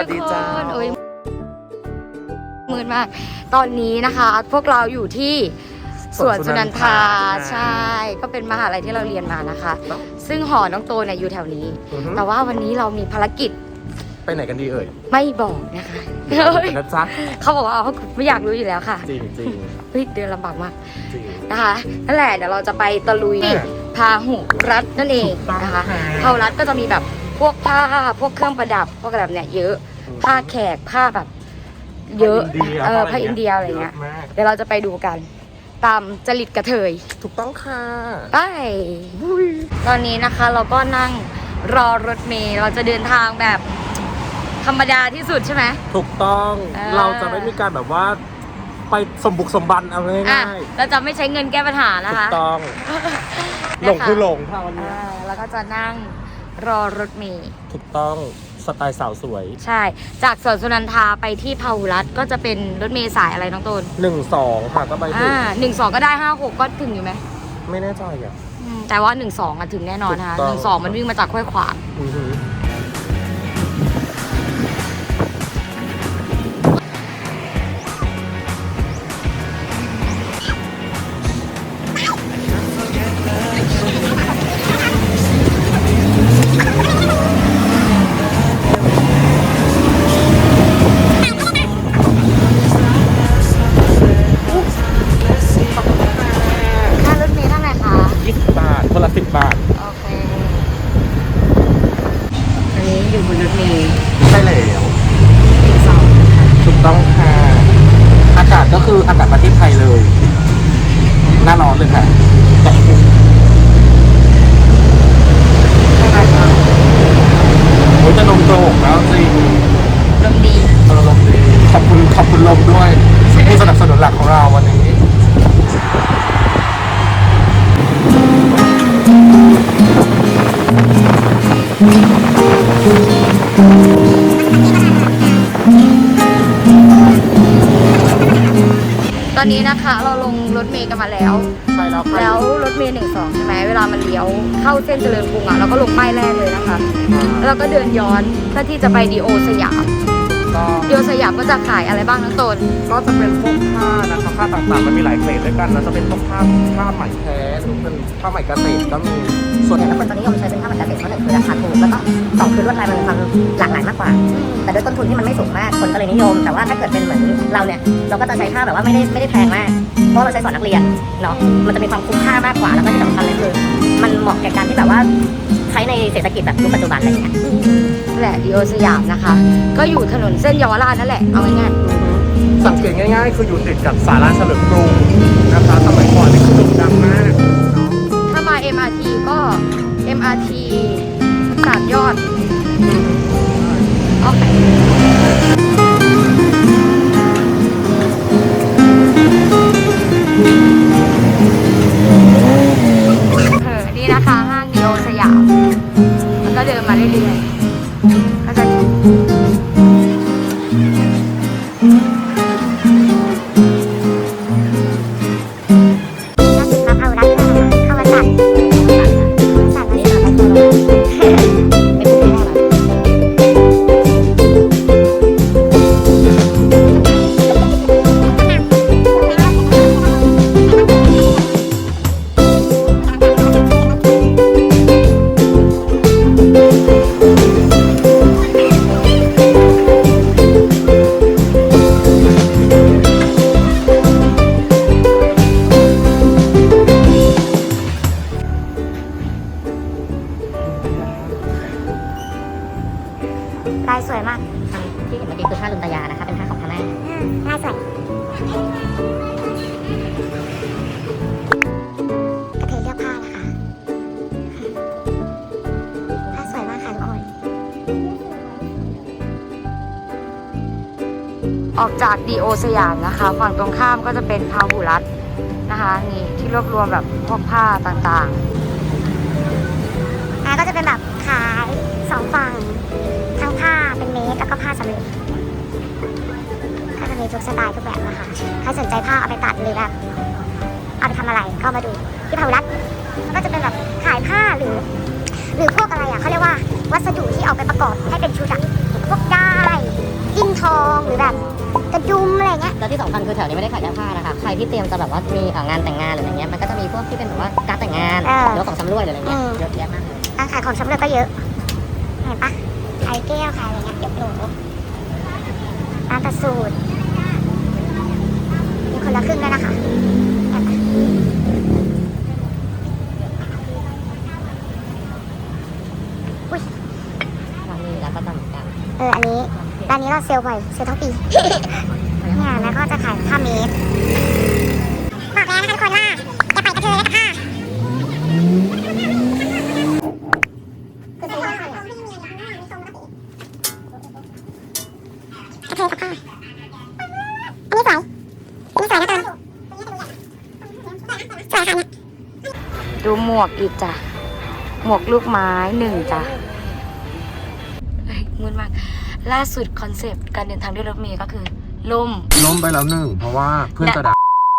สวัสดีค่ะสวัสดีทุกเจ้าคนโอ้ยมืดมาก ตอนนี้นะคะ พวกเราอยู่ที่สวนสุนันทาใช่ ก็เป็นมหาลัยที่เราเรียนมานะคะ ซึ่งหอน้องโตเนี่ยอยู่แถวนี้อือฮึแต่ว่าวันนี้เรามีภารกิจ ไปไหนกันดีเอ่ย ไม่บอกนะคะเป็นนะจ๊ะเขาบอกว่าเขาไม่อยากรู้อยู่แล้วค่ะ จริงจริงเฮ้ยเดินลำบากมากจริงนะคะนั่นแหละเดี๋ยวเราจะไปตะลุยเนี่ยพาหุรัฐนั่นเองนะคะถูกต้องค่ะพาหุรัฐก็จะมีแบบพวกผ้าพวกเครื่องประดับพวกแบบเนี่ยเยอะ ผ้าแขกผ้าแบบ เยอะผ้าอินเดียเออผ้าผ้าอะไรอินเดียอะไรเงี้ย เยอะมาก เดี๋ยวเราจะไปดูกัน ตามจริตกระเทย ถูกต้องค่ะ ไป ตอนนี้นะคะเราก็นั่งรอรถเมล์เราจะเดินทางแบบธรรมดาที่สุดใช่ไหม ถูกต้องเออ เราจะไม่มีการแบบว่า ไปสมบุกสมบันเอาอะง่ายเราจะไม่ใช้เงินแก้ปัญหาๆนะถูคะกต้องนะคะหลงคือหลงค่ะวันนี้อ่าแล้วก็จะนั่งรอรถเมล์ถูกต้อง สไตล์สาวสวย ใช่ จากสวนสุนันทาไปที่พาหุรัตน์ก็จะเป็นรถเมล์สายอะไรน้องตูนหนึ่งสองค่ะก็ไปถึงอ่าหนึ่งสองก็ได้ห้าหกก็ถึงอยู่ไหมไม่แน่ใจอะ อืมแต่ว่าหนึ่งสองอะถึงแน่นอนนะคะถูกต้องหนึ่งสองมันวิ่งมาจากห้วยขวาง อือหือ ตอนนี้นะคะเราลงรถเมล์กันมาแล้ว ใช่แล้วค่ะแล้วรถเมล์หนึ่งสองใช่ไหมเวลามันเลี้ยวเข้าเส้นเจริญกรุงอะเราก็ลงป้ายแรกเลยนะคะแล้วเราก็เดินย้อนเพื่อที่จะไปดีโอสยามก็ดีโอสยามก็จะขายอะไรบ้างน้องตนก็จะเป็นพวกผ้านะคะผ้าต่างๆมันมีหลายเกรดด้วยกันนะจะเป็นพวกผ้าผ้าไหมแท้หรือเป็นผ้าไหมเกษตรก็มี ส่วนแล้วคนตอนนี้นิยมใช้เป็นผ้าไหมเกษตรเพราะหนึ่งคือราคาถูกแล้วก็สองคือลวดลายมันมีความหลากหลายมากกว่า แต่ด้วยต้นทุนที่มันไม่สูงมากคนก็เลยนิยม แต่ว่าถ้าเกิดเป็นเหมือนเราเนี่ยเราก็จะใช้ผ้าแบบว่าไม่ได้ไม่ได้แพงมากเพราะเราใช้สอนนักเรียนเนาะมันจะมีความคุ้มค่ามากกว่าแล้วก็ที่สำคัญเลยคือมันเหมาะแก่การที่แบบว่าใช้ในเศรษฐกิจแบบยุคปัจจุบันอะไรอย่างเงี้ยนั่นแหละดีโอสยามนะคะ ก็อยู่ถนนเส้นเยาวราชนั่นแหละเอาง่ายสังเกตง่ายๆ คืออยู่ติดกับสาราเฉลิมกรุงนะคะสมัยก่อนนี่คือโด่งดังมากๆถ้ามา MRT ก็ MRT สามยอด โอเค ลายสวยมากที่เห็นเมื่อกี้คือผ้าลุนตายานะคะเป็นผ้าของพม่าลายสวยกระเทยเลือกผ้านะคะผ้าสวยมากค่ะทุกคน ออกจากดีโอสยามนะคะ ฝั่งตรงข้ามก็จะเป็นพาหุรัตน์นะคะนี่ที่รวบรวมแบบพวกผ้าต่างอ่าก็จะเป็นแบบขายสองฝั่ง ทุกสไตล์ทุกแบบนะคะ ใครสนใจผ้าเอาไปตัดหรือแบบเอาไปทำอะไรก็มาดูที่พาหุรัตน์ก็จะเป็นแบบขายผ้าหรือ หรือพวกอะไรอะเขาเรียกว่าวัสดุที่เอาไปประกอบให้เป็นชุดอะพวกได้ายจิ้นทองหรือแบบกระดุมอะไรเงี้ยแล้วที่สำคัญคือแถวนี้ไม่ได้ขายแค่ผ้านะคะใครที่เตรียมจะแบบว่ามีเอ่องานแต่งงานหรืออะไรเงี้ยมันก็จะมีพวกที่เป็นแบบว่าการดแต่งงานเออหรือว่าของชำร่วยหรืออะไรเงี้ยอืมเยอะแยะมากเลยร้านขายของชำร่วยก็เยอะเห็นปะขายแก้วขายอะไรเงี้ยเดี๋ยวหนูร้านประสูตรมีคน ละครึ่งด้วยนะคะเห็นปะร้านนี้ร้านประจำเหมือนกันเอออันนี้ร้านนี้เราเซลล์บ่อยเซลล์ทั้งปีเนี่ยแล้วก็จะขายผ้าเมตรบอกแล้วนะคะทุกคนว่าจะไปกระเทยและกับผ้าคือซื้อผ้าเหรอกระเทยกับผ้าอันนี้สวยอันนี้สวยนะตอนสวยค่ะเนี่ย ดูหม วกอีกจ้ะ หมวกลูกไม้หนึ่งจ้ะเฮ้ยมึนมาก ล่าสุดคอนเซปต์การเดินทางด้วยรถเมล์ก็คือล่มล้มไปแล้วหนึ่งเพราะว่าเพื่อนจะด่า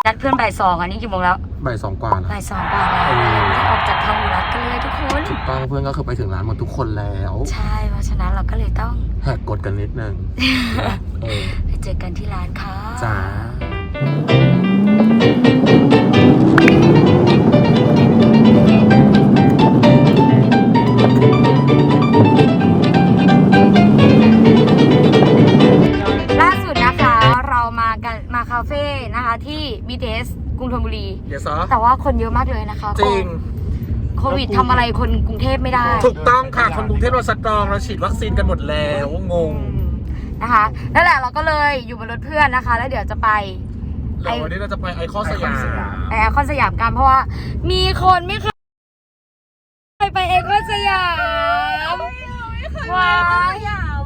นัดเพื่อนบ่ายสองอันนี้กี่โมงแล้วบ่ายสองกว่านะบ่ายสองกว่าแล้วจะออกจากทางอุรัตกันเลยทุกคน ถูกต้องเพื่อนก็คือไปถึงร้านหมดทุกคนแล้วใช่เพราะฉะนั้นเราก็เลยต้องแหกกฎกันนิดนึงนะเออไปเจอกันที่ร้านค่ะจ้า นะคะที่ BTS กรุงธนบุรี เดี๋ยวซอแต่ว่าคนเยอะมากเลยนะคะจริง โควิดทำอะไรคนกรุงเทพไม่ได้ถูกต้องค่ะ คนกรุงเทพเราสตรอง เราฉีดวัคซีนกันหมดแล้ว งง นะคะนั่นแหละเราก็เลยอยู่บนรถเพื่อนนะคะ แล้วเดี๋ยวจะไปเดี๋ยววันนี้เราจะไปไอคอนสยามไอคอนสยามกันเพราะว่า มีคนไม่เคยไปไอคอนสยามว้าว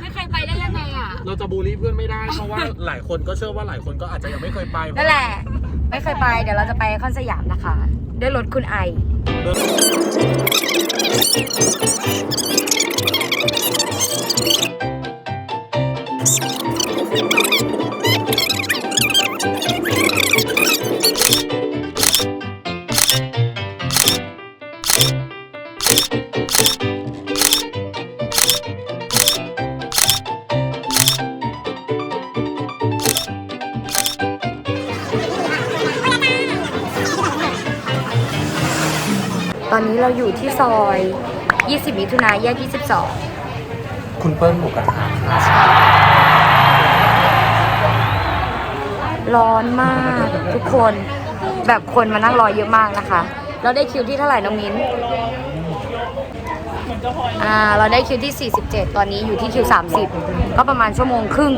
ไม่เคยไปได้ยังไงอะ เราจะบูลลี่เพื่อนไม่ได้เพราะว่าหลายคนก็เชื่อว่าหลายคนก็อาจจะยังไม่เคยไปนั่นแหละ ไม่เคยไป เดี๋ยวเราจะไปไอคอนสยามนะคะ ด้วยรถคุณไอ ตอนนี้เราอยู่ที่ซอย 20 มิถุนายนแยก 22 คุณเปิ้ลหมูกระทะค่ะร้อนมากทุกคนแบบคนมานั่งรอเยอะมากนะคะ เราได้คิวที่เท่าไหร่น้องมิ้นอ่าเราได้คิวที่ 47 ตอนนี้อยู่ที่คิว 30 ก็ประมาณชั่วโมงครึ่ง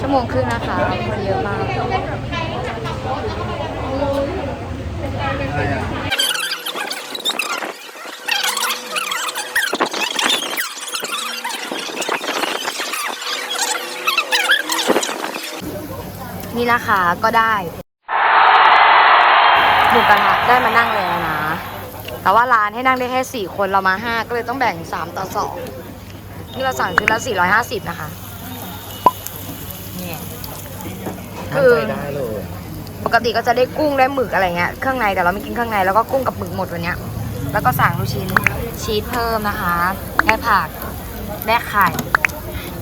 ชั่วโมงครึ่งนะคะคนเยอะมาก นี่นะคะก็ได้หมูกระทะได้มานั่งแล้วนะ แต่ว่าร้านให้นั่งได้แค่สี่คนเรามาห้าก็เลยต้องแบ่งสามต่อสองนี่เราสั่งชุดละสี่ร้อยห้าสิบนะคะเนี่ยคือได้เลย ปกติก็จะได้กุ้งได้หมึกอะไรเงี้ยเครื่องในแต่เราไม่กินเครื่องในแล้วก็กุ้งกับหมึกหมดวันเนี้ยแล้วก็สั่งลูกชิ้นชีสเพิ่มนะคะได้ผักได้ไข่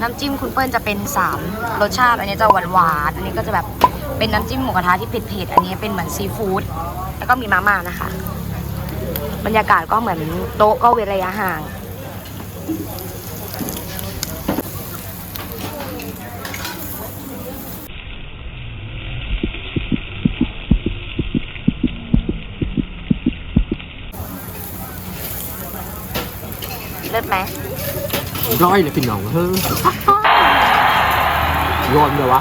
น้ำจิ้มคุณเปิ้ลจะเป็นสามรสชาติ อันนี้จะหวานหวานอันนี้ก็จะแบบเป็นน้ำจิ้มหมูกระทะที่เผ็ดๆอันนี้เป็นเหมือนซีฟู้ดแล้วก็มีมาม่านะคะ บรรยากาศก็เหมือนโต๊ะก็เว้นระยะห่าง ลิศไหมร้อยเลยพี่น้องเฮ้ยโยนเลยวะ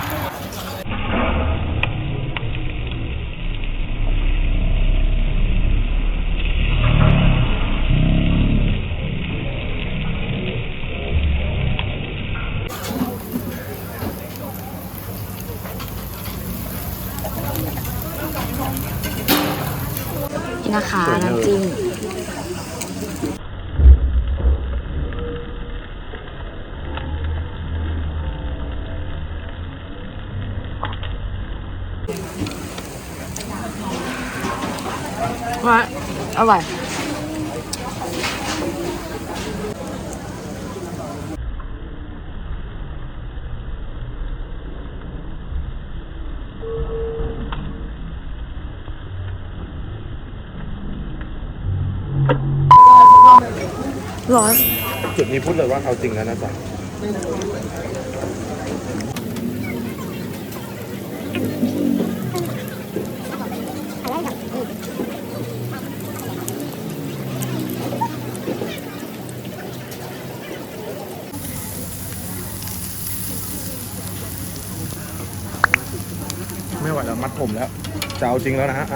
อร่อย ร้อน จุดนี้พูดเลยว่าเขาจริงแล้วนะจ๊ะ ผมแล้วจะเอาจริงแล้วนะไอ